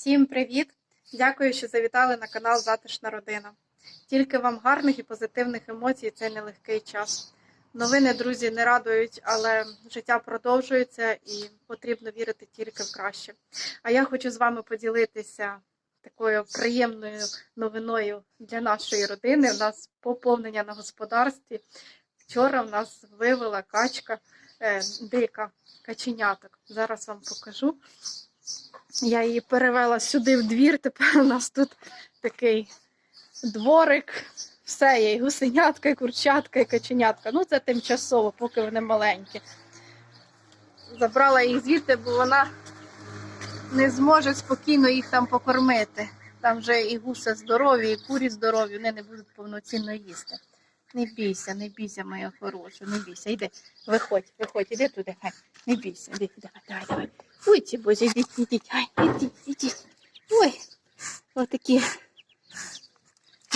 Всім привіт! Дякую, що завітали на канал Затишна родина. Тільки вам гарних і позитивних емоцій цей нелегкий час. Новини, друзі, не радують, але життя продовжується і потрібно вірити тільки в краще. А я хочу з вами поділитися такою приємною новиною для нашої родини. У нас поповнення на господарстві. Вчора в нас вивела качка е, дика каченяток. Зараз вам покажу. Я її перевела сюди в двір. Тепер у нас тут такий дворик. Все є, і гусенятка, і курчатка, і каченятка. Ну, це тимчасово, поки вони маленькі. Забрала їх звідти, бо вона не зможе спокійно їх там покормити. Там вже і гуси здорові, і курі здорові, вони не будуть повноцінно їсти. Не бійся, не бійся, моя хороша, не бійся. Йди, виходь, виходь, іди туди, хай. Не бійся, іди, давай, давай, давай. Ой, ці боже, ідіть, ідіть, ай, ідіть, ідіть. Ой, отакі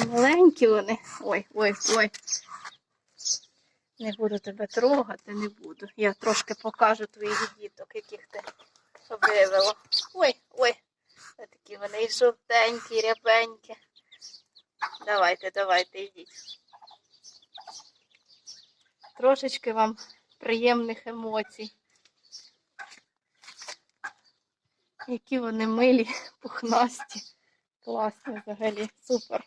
маленькі вони. Ой, ой, ой. Не буду тебе трогати, не буду. Я трошки покажу твоїх діток, яких ти вивела. Ой, ой. Такі вони і жовтенькі, рябенькі. Давайте, давайте, йдіть. Трошечки вам приємних емоцій. Які вони милі, пухнасті. Класні взагалі, супер.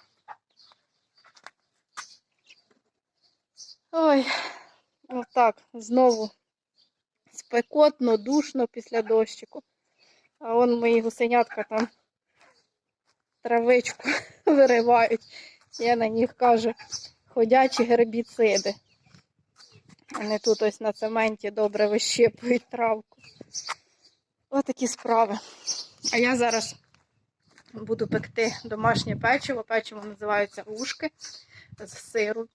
Ой, отак, знову спекотно, душно після дощику. А он мої гусенятка там травичку виривають. Я на них кажу ходячі гербіциди. Вони тут ось на цементі добре вищипують травку. Отакі справи. А я зараз буду пекти домашнє печиво. Печиво називається ушки з сиру.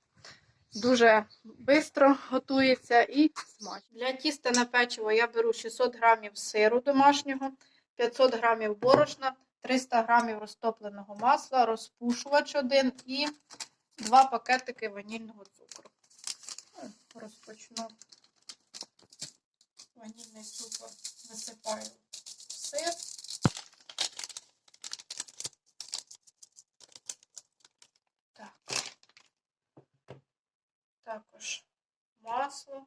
Дуже швидко готується і смачно. Для тіста на печиво я беру 600 грамів сиру домашнього, 500 грамів борошна, 300 грамів розтопленого масла, розпушувач один і 2 пакетики ванільного цукру. Розпочну ванільний цукор висипаю сир. Так. Також масло.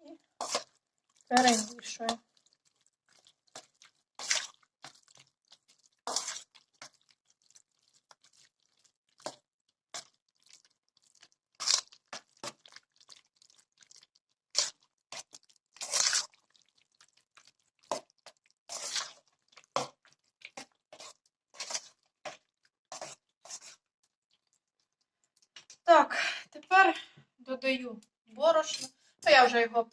І перемішую. Так, тепер додаю борошно. Ну, я вже його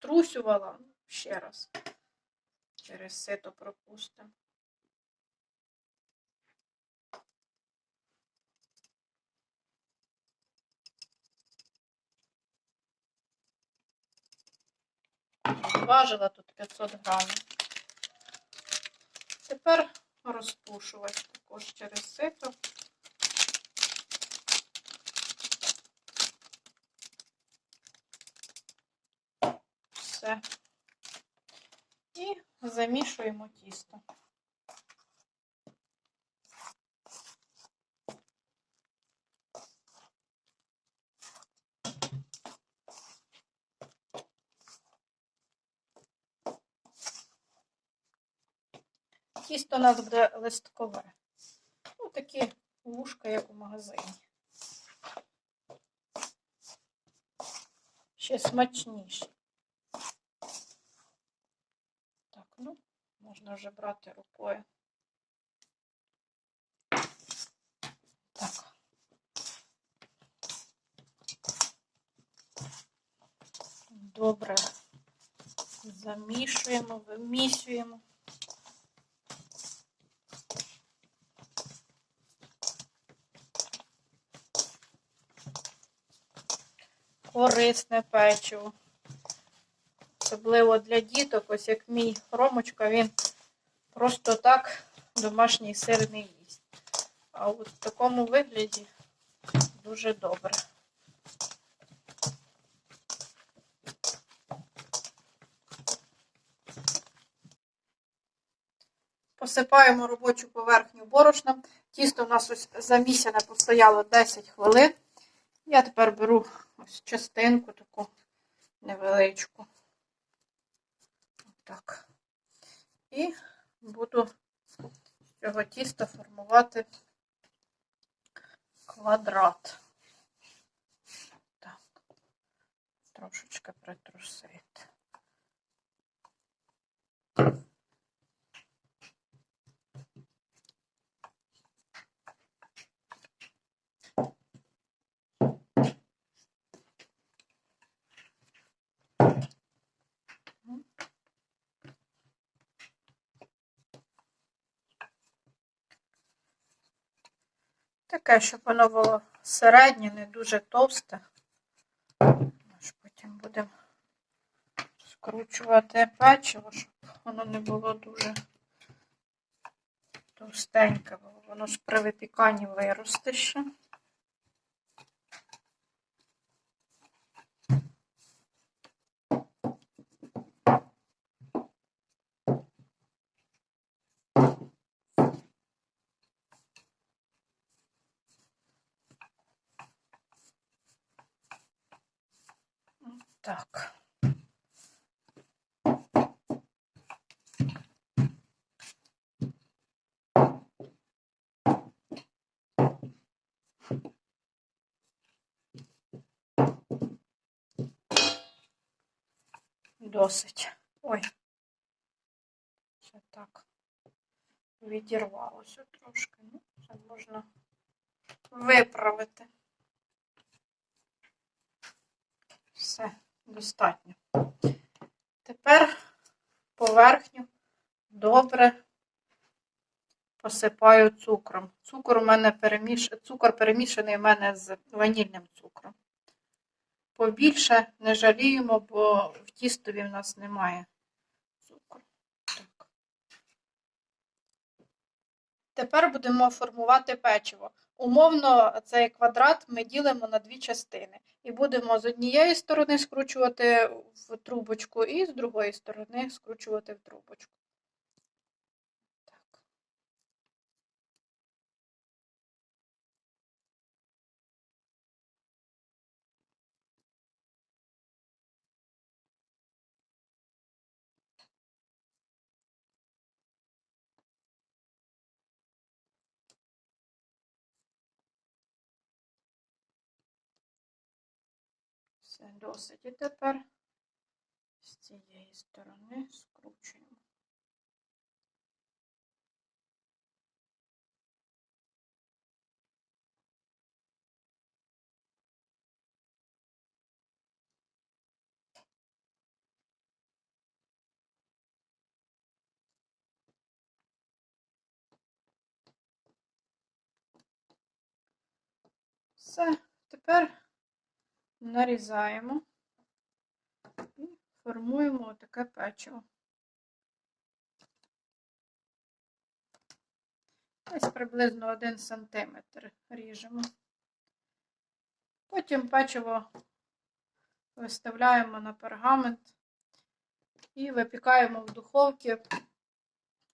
перетрусювала ще раз. Через сито пропустимо. Важила тут 500 грамів. Тепер розпушувати також через сито. Все. І замішуємо тісто. Тісто у нас буде листкове. Ну, такі вушка, як у магазині. Ще смачніше. Так, ну, можна вже брати рукою. Так. Добре замішуємо, вимісюємо. Корисне печиво. Особливо для діток, ось як мій Ромочка, він просто так домашній сир не їсть. А от в такому вигляді дуже добре. Посипаємо робочу поверхню борошном. Тісто у нас ось замісяне постояло 10 хвилин. Я тепер беру ось частинку таку невеличку. Так. І буду з цього тіста формувати квадрат. Так. Трошечки притрусити. Таке, щоб воно було середнє, не дуже товсте. Потім будемо скручувати печиво, щоб воно не було дуже товстеньке, бо воно ж при випіканні виросте ще. Так. Досить. Ой. Це так. Відірвалося трошки. Ну, це можна виправити. Все, достатньо. Тепер поверхню добре посипаю цукром. Цукор у мене переміш... Цукор перемішаний у мене з ванільним цукром. Побільше не жаліємо, бо в тістові в нас немає цукру. Так. Тепер будемо формувати печиво. Умовно, цей квадрат ми ділимо на дві частини. І будемо з однієї сторони скручувати в трубочку, і з другої сторони скручувати в трубочку. Все досить. І тепер з цієї сторони скручуємо. Все, тепер нарізаємо і формуємо отаке печиво. Ось приблизно 1 см ріжемо. Потім печиво виставляємо на пергамент і випікаємо в духовці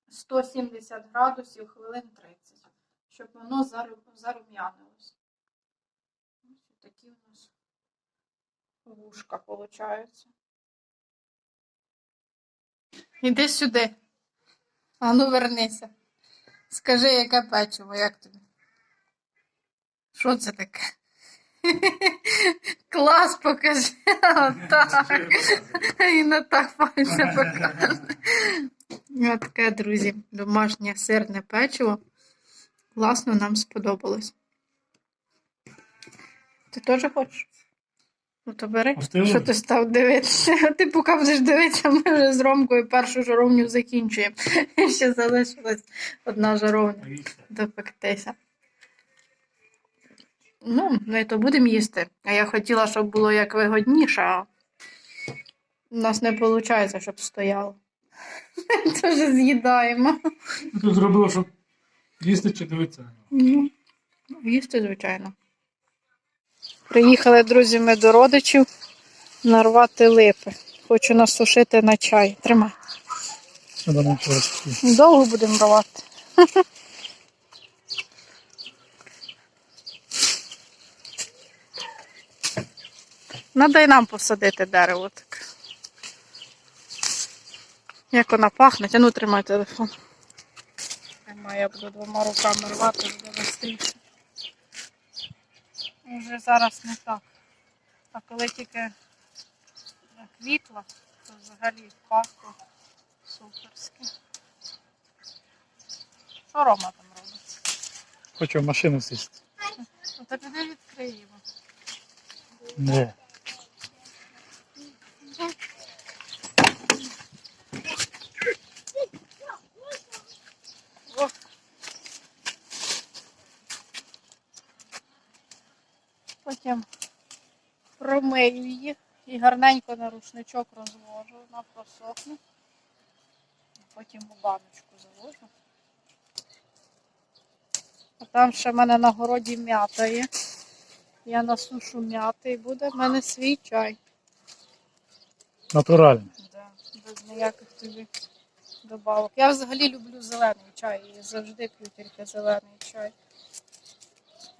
170 градусів хвилин 30, щоб воно зару- зарум'янилось. Ось такі у нас вушка получаються. Іди сюди. А ну вернися. Скажи, яке печиво, як тобі? Що це таке? Клас покажи. Так. І не так пальця покаже. Отаке, друзі, домашнє сирне печиво. Класно нам сподобалось. Ти теж хочеш? Ну то бери, що ти став дивитися. Ти поки будеш дивитися, ми вже з Ромкою першу жаровню закінчуємо. Ще залишилась одна жаровня допектися. Ну, ми то будемо їсти. А я хотіла, щоб було як вигодніше, а у нас не виходить, щоб стояло. Теж з'їдаємо. Ну, Тут зробило, щоб їсти чи дивитися. Ну, їсти, звичайно. Приїхали, друзі, ми до родичів нарвати липи. Хочу насушити на чай. Тримай. Довго будемо рвати. Надо й нам посадити дерево таке. Як вона пахне, а ну тримай телефон. Тримай, я буду двома руками рвати, буде швидше. Вже зараз не так. А коли тільки квітла, то взагалі пахло суперське. Що Рома там робить? Хочу в машину сісти. Ну так не відкриємо. Не. О. Потім промию її і гарненько на рушничок розложу, вона просохне. Потім у баночку заложу. А там ще в мене на городі м'ята є. Я насушу м'яти і буде в мене свій чай. Натурально. Да, без ніяких тобі добавок. Я взагалі люблю зелений чай і завжди п'ю тільки зелений чай.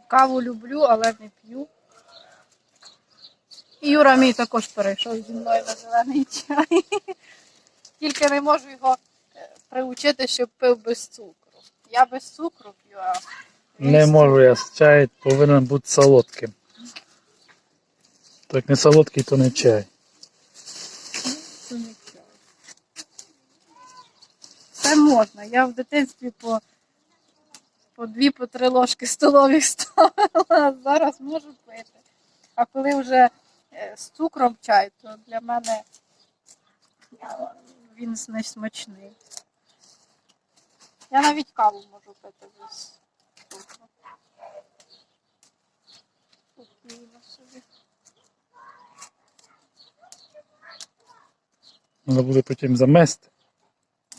Каву люблю, але не п'ю. І Юра мій також перейшов зі мною на зелений чай. Тільки не можу його е, приучити, щоб пив без цукру. Я без цукру п'ю, а він Не з можу я. Чай повинен бути солодким. Так не солодкий, то не чай. цукром не чай. Це можна. Я в дитинстві по, по дві, по три ложки столові ставила, а зараз можу пити. А коли вже з цукром чай, то для мене е, він не смачний. Я навіть каву можу пити без цукру. Спокійно собі. Треба буде потім замести.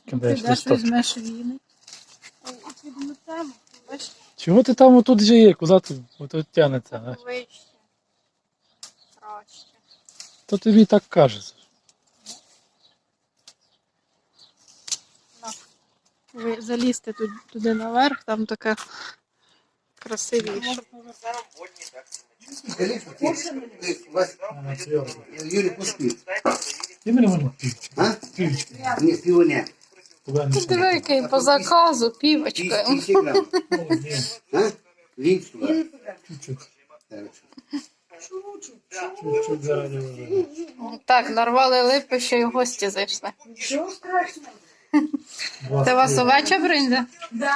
Кидаєш Підеш листочок. візьмеш віник. І підметемо. Бачиш, Чого ти там отут же є? Куди ти отут вище. То тобі так кажеться. Ви залізьте тут, туди наверх, там таке красивіше. Пусти. Ти мене можна. А? Тут диви, який по заказу, півочка. 50 грамм. А? Линь сюда. Чуть-чуть. Хорошо. Вже. Так, нарвали липи, ще й гості зайшли. Це у вас овеча бринза? Да.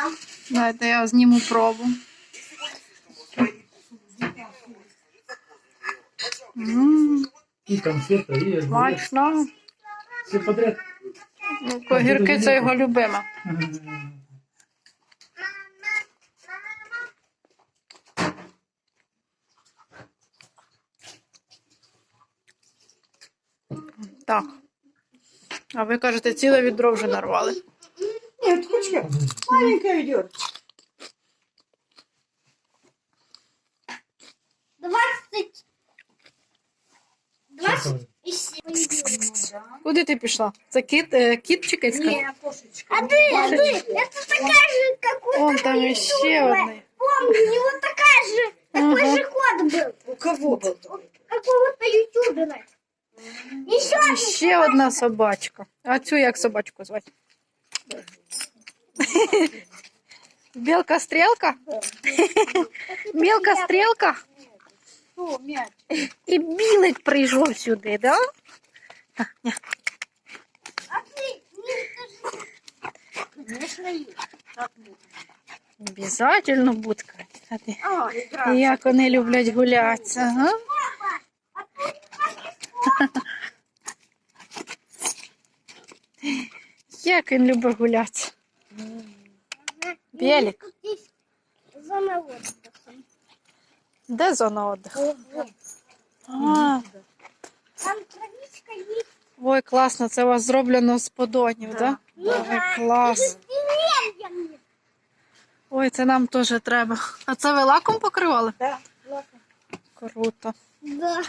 Давайте я зніму пробу. І конфета, і смачно. Все подряд. Ну, Огірки це його любима. Так. А ви кажете, ціле відро вже нарвали. Нет, кучка. Маленькая идет. Двадцать. Двадцать и семь. Куди ти пішла? Це кіт, е, кіт чи кицька? Не, кошечка. А ты, а ты, это такая же, как у Вон там іще одне. Помню, у него такая же, такой Ага. же кот был, У кого был? как у вот на ютубе. Еще І ще одна собачка. А цю як собачку звати? Білка стрілка? Білка стрілка? І білик прийшов сюди, да? Обязательно будка. Як вони люблять гулятися, га? Як він любить гулятися. Білік. Зона отдыха. Де зона? А, Там травичка есть. Ой, класно, це у вас зроблено з подонів, Да. так? Да? Ой, клас. Ой, це нам теж треба. А це ви лаком покривали? Да, ладно. Круто. Да.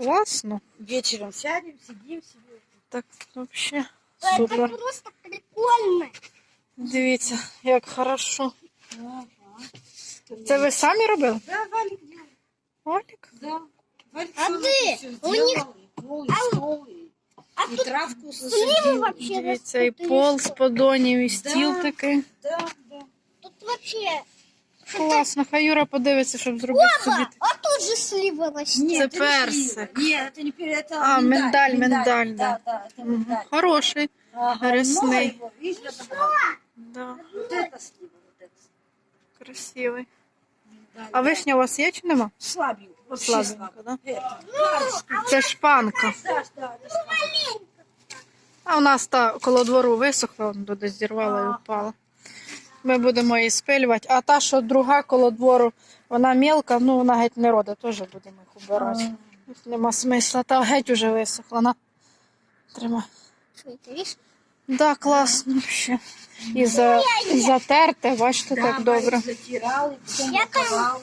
Класно. Вечером сядем, сидим себе. Так, взагалі. Это Супер. просто прикольно. Дивіться, як хорошо. Ага. Це ви самі робили? Да, Валик делал. Олік? Да. Валик А сам ты? всё У них- сделал, и пол, и стол, и- А и тут травку сливы засадил. вообще Дивіться, і растут, пол или з что? подонів, і стіл Да. такий. Да, да. Тут вообще... Класно, хай Юра подивиться, щоб зробити собі. А тут же слива растет. Це Нет, это не персик. слива. Нет, это не перец, это А, миндаль, миндаль, да. да. Да, это Мгм. миндаль. Хороший. Ага, Рясный. много его, видишь, это много. Да, Вот это слива, вот это. красивий. Миндаль, А да. вишня у вас є чи нема? Слабенько, вообще Слабенько, слабо. да? Это, гарочка. Це шпанка. Да, да, это слабо. А у нас та коло двору висохла, он туди зірвала і А. впала. Ми будемо її спилювати. А та, що друга коло двору, вона мілка, ну вона геть не рода, теж будемо їх убирати. Нема смисла, та геть уже висохла. На. Тримай. Что? Да, класно ще. І, за, затерте, бачите, так добре. Я там-.